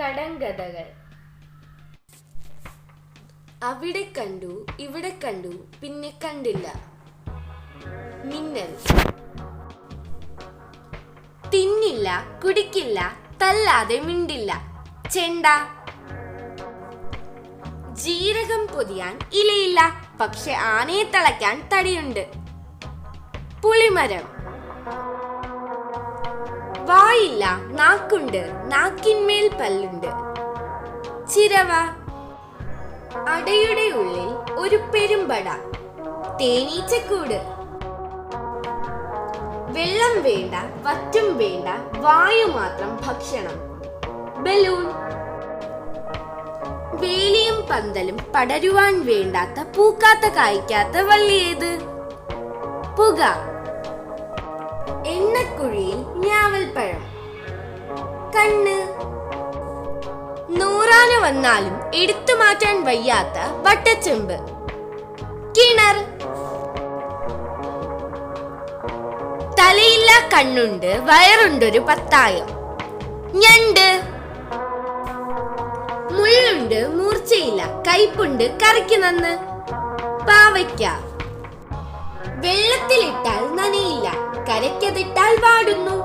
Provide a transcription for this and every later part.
കടങ്കഥകൾ. അവിടെ കണ്ടു ഇവിടെ കണ്ടു പിന്നെ കണ്ടില്ല. മിന്നൽ. തിന്നില്ല കുടിക്കില്ല തല്ലാതെ മിണ്ടില്ല. ചെണ്ട. ജീരകം പൊതിയാൻ ഇലയില്ല പക്ഷെ ആനയെ തളയ്ക്കാൻ തടിയുണ്ട്. പുളിമരം. വായില്ല. നാക്കുണ്ട്. നാക്കിന്മേൽ പല്ലുണ്ട്. ചിരവ. അടയുടെ ഉള്ളിൽ ഒരു പെരുമ്പട. തേനീച്ചക്കൂട്. വെള്ളം വേണ്ട വറ്റും വേണ്ട വായു മാത്രം ഭക്ഷണം. ബലൂൺ. വേലിയും പന്തലും പടരുവാൻ വേണ്ടാത്ത പൂക്കാത്ത കായ്ക്കാത്ത വള്ളിയേത് പുക. എണ്ണക്കുഴിയിൽ ഞാവൽപ്പഴം കണ്ണ്. നൂറാന വന്നാലും എടുത്തു മാറ്റാൻ വയ്യാത്ത വട്ടച്ചെമ്പ്. കിണർ. തലയില്ല കണ്ണുണ്ട് വയറുണ്ടൊരു പത്തായം. ഞണ്ട്. മുള്ളുണ്ട് മൂർച്ചയില്ല കയ്പുണ്ട് കറിക്ക് നന്ന്. പാവയ്ക്ക. വെള്ളത്തിലിട്ടാൽ നനയില്ല. കരയ്ക്കതിട്ടാൽ വാടുന്നു.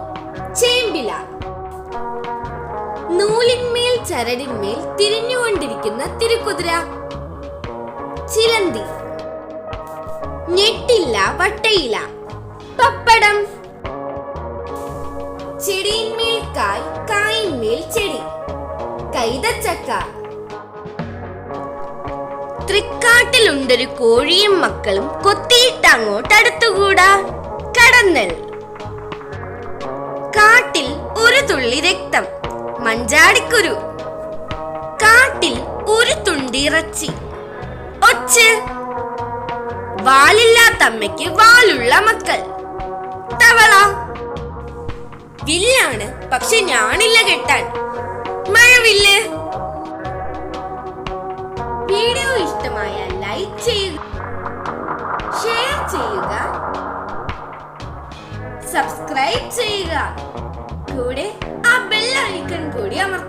ചേമ്പില. നൂലിന്മേൽ ചരടിന്മേൽ തിരിഞ്ഞുകൊണ്ടിരിക്കുന്ന തിരുക്കുതിര. ചിലന്തി. ഞെട്ടില്ല വട്ടയില. പപ്പടം. ചെടിയിന്മേൽ കായ് കായിന്മേൽ ചെടി. കൈതച്ചക്ക. തൃക്കാട്ടിലുണ്ടൊരു കോഴിയും മക്കളും കൊത്തിയിട്ട് അങ്ങോട്ട് അടുത്തുകൂടാ കടന്നൽ. കാട്ടിൽ ഒരു തുള്ളി രക്തം മഞ്ചാടിക്കുരു. കാട്ടിൽ ഒരു തുണ്ടി തുണ്ടിറച്ചി ഒച്ച്. വാലില്ലാത്ത അമ്മയ്ക്ക് വാലുള്ള മക്കൾ. തവള. വില്ലാണ് പക്ഷെ ഞാനില്ല കെട്ടാൻ. മഴവില്ല്. വീഡിയോ ഇഷ്ടമായ ലൈക്ക് ചെയ്യുക ഷെയർ ചെയ്യുക. സബ്സ്ക്രൈബ് ചെയ്യുക. കൂടെ ആ ബെല്ലൈക്കൺ കൂടി അമർത്തുക